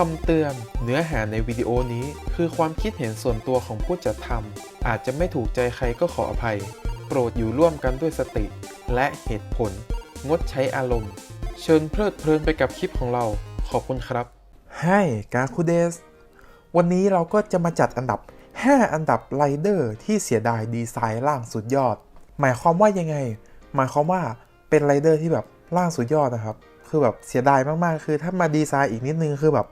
คำเตือน เนื้อหาในวิดีโอนี้คือความคิดเห็นส่วนตัวของผู้จัดทำอาจจะไม่ถูกใจใครก็ขออภัย โปรดอยู่ร่วมกันด้วยสติ และเหตุผล งดใช้อารมณ์ เชิญเพลิดเพลินไปกับคลิปของเรา ขอบคุณครับให้กาคูเดส วันนี้เราก็จะมาจัดอันดับ 5 อันดับไรเดอร์ที่เสียดายดีไซน์ล่างสุดยอด หมายความว่ายังไง หมายความว่าเป็นไรเดอร์ที่แบบล่างสุดยอดนะครับ คือแบบเสียดายมากๆ คือถ้ามาดีไซน์อีกนิดนึงคือแบบ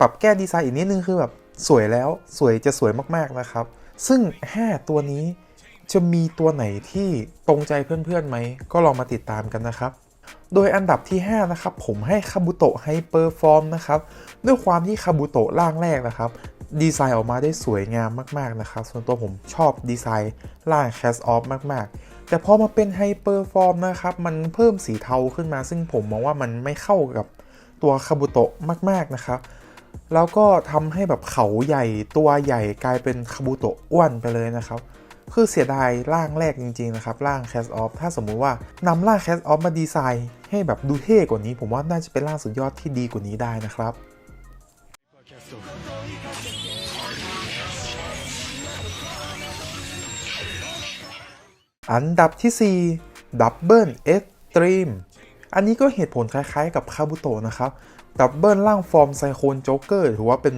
ปรับแก้ดีไซน์อีกนิดนึงคือแบบสวยแล้วสวยจะสวยมากๆนะครับ ซึ่ง 5 ตัวนี้จะมีตัวไหนที่ตรงใจเพื่อนๆไหม ก็ลองมาติดตามกันนะครับ โดยอันดับที่ 5 นะครับ ผมให้คาบุโตะไฮเปอร์ฟอร์มนะครับ ด้วยความที่คาบุโตะร่างแรกนะครับ ดีไซน์ออกมาได้สวยงามมากๆนะครับ ส่วนตัวผมชอบดีไซน์ร่างแคสออฟมากๆ แต่พอมาเป็นไฮเปอร์ฟอร์มนะครับ มันเพิ่มสีเทาขึ้นมา ซึ่งผมมองว่ามันไม่เข้ากับตัวคาบุโตะมากๆนะครับ แล้วก็ทำให้แบบเขาใหญ่ตัวใหญ่กลายเป็นคาบุโตะอ้วนไปเลยนะครับ คือเสียดายร่างแรกจริงๆนะครับ ร่างแคสออฟถ้าสมมุติว่านำร่างแคสออฟมาดีไซน์ให้แบบดูเท่กว่านี้ ผมว่าน่าจะเป็นร่างสุดยอดที่ดีกว่านี้ได้นะครับอันดับที่ 4 Double Extreme อันนี้ก็เหตุผลคล้ายๆกับคาบุโตะนะครับดับเบิลร่างฟอร์มไซโคนโจ๊กเกอร์ถือว่าเป็น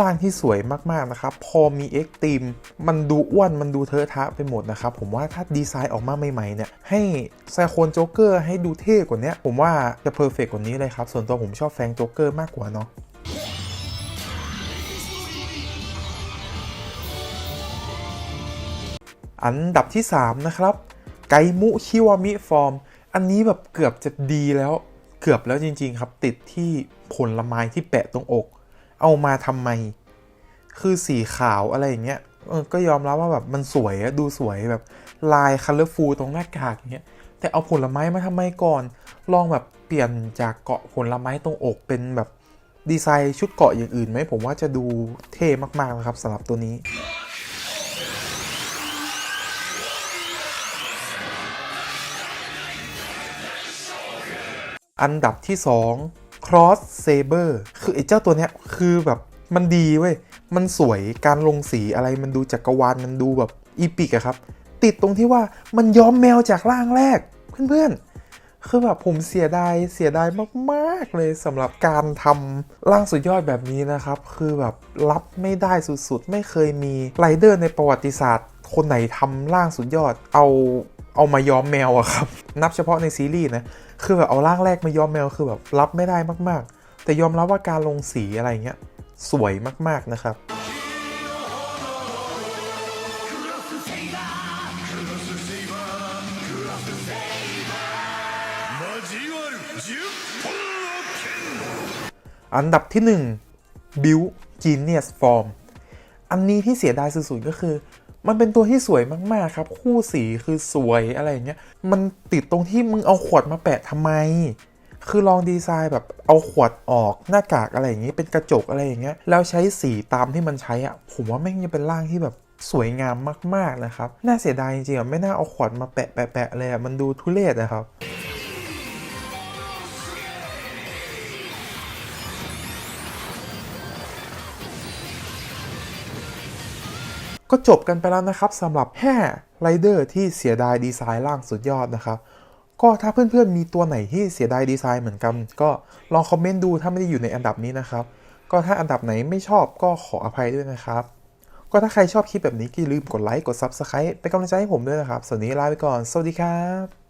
ร่างที่สวยมากๆนะครับ พอมีเอ็กตีมมันดูอ้วนมันดูเทอะทะไปหมดนะครับ ผมว่าถ้าดีไซน์ออกมาใหม่ๆเนี่ย ให้ไซโคนโจ๊กเกอร์ให้ดูเท่กว่านี้ผมว่าจะเพอร์เฟกกว่านี้เลยครับ ส่วนตัวผมชอบแฟงโจ๊กเกอร์มากกว่าเนาะอันดับที่ 3 นะครับ ไกมุคิวามิฟอร์ม อันนี้แบบเกือบจะดีแล้วเกือบแล้วจริง ๆ ครับ ติดที่ผลไม้ที่แปะตรงอก เอามาทำไม คือสีขาวอะไรอย่างเงี้ยก็ยอมรับว่าแบบมันสวยอะดูสวยแบบลายคัลเลอร์ฟูตรงหน้ากากอย่างเงี้ยแต่เอาผลไม้มาทำไมก่อน ลองแบบเปลี่ยนจากเกาะผลไม้ตรงอกเป็นแบบดีไซน์ชุดเกาะอย่างอื่นไหมผมว่าจะดูเท่มากๆนะครับสำหรับตัวนี้ อันดับที่ 2 Cross Saber คือไอ้เจ้าตัวเนี้ยคือแบบมันดีเว้ย มันสวยการลงสีอะไรมันดูจักรวาลมันดูแบบอีปิกอะครับ ติดตรงที่ว่ามันย้อมแมวจากร่างแรกเพื่อนๆ คือแบบผมเสียดายเสียดายมากๆเลยสำหรับการทำร่างสุดยอดแบบนี้นะครับ คือแบบรับไม่ได้สุดๆ ไม่เคยมีไรเดอร์ในประวัติศาสตร์ คนไหนทำร่างสุดยอด เอา เอามาย้อมแมวอะครับ นับเฉพาะในซีรีส์นะ คือแบบเอาร่างแรกมาย้อมแมวคือแบบรับไม่ได้มาก ๆ แต่ยอมรับว่าการลงสีอะไรเงี้ยสวยมากๆนะครับอันดับที่ 1 Build Genius Form อันนี้ที่เสียดายสุดๆก็คือ มันเป็นตัวที่สวยมากๆครับ คู่สีคือสวยอะไรเงี้ยมันติดตรงที่มึงเอาขวดมาแปะทำไม คือลองดีไซน์แบบเอาขวดออกหน้ากากอะไรอย่างงี้เป็นกระจกอะไรอย่างเงี้ยแล้วใช้สีตามที่มันใช้อะผมว่าแม่งจะเป็นร่างที่แบบสวยงามมากๆนะครับ น่าเสียดายจริงๆอะไม่น่าเอาขวดมาแปะแปะแปะเลยอะมันดูทุเรศนะครับ ก็จบกันไปแล้วนะครับสำหรับ5ไรเดอร์ที่เสียดายดีไซน์ร่างสุดยอดนะครับ ก็ถ้าเพื่อนๆมีตัวไหนที่เสียดายดีไซน์เหมือนกัน ก็ลองคอมเมนต์ดูถ้าไม่ได้อยู่ในอันดับนี้นะครับ ก็ถ้าอันดับไหนไม่ชอบก็ขออภัยด้วยนะครับ ก็ถ้าใครชอบคลิปแบบนี้ก็อย่าลืมกดไลค์กด Subscribe เป็นกำลังใจให้ผมด้วยนะครับสวัสดีลาไปก่อน สวัสดีครับ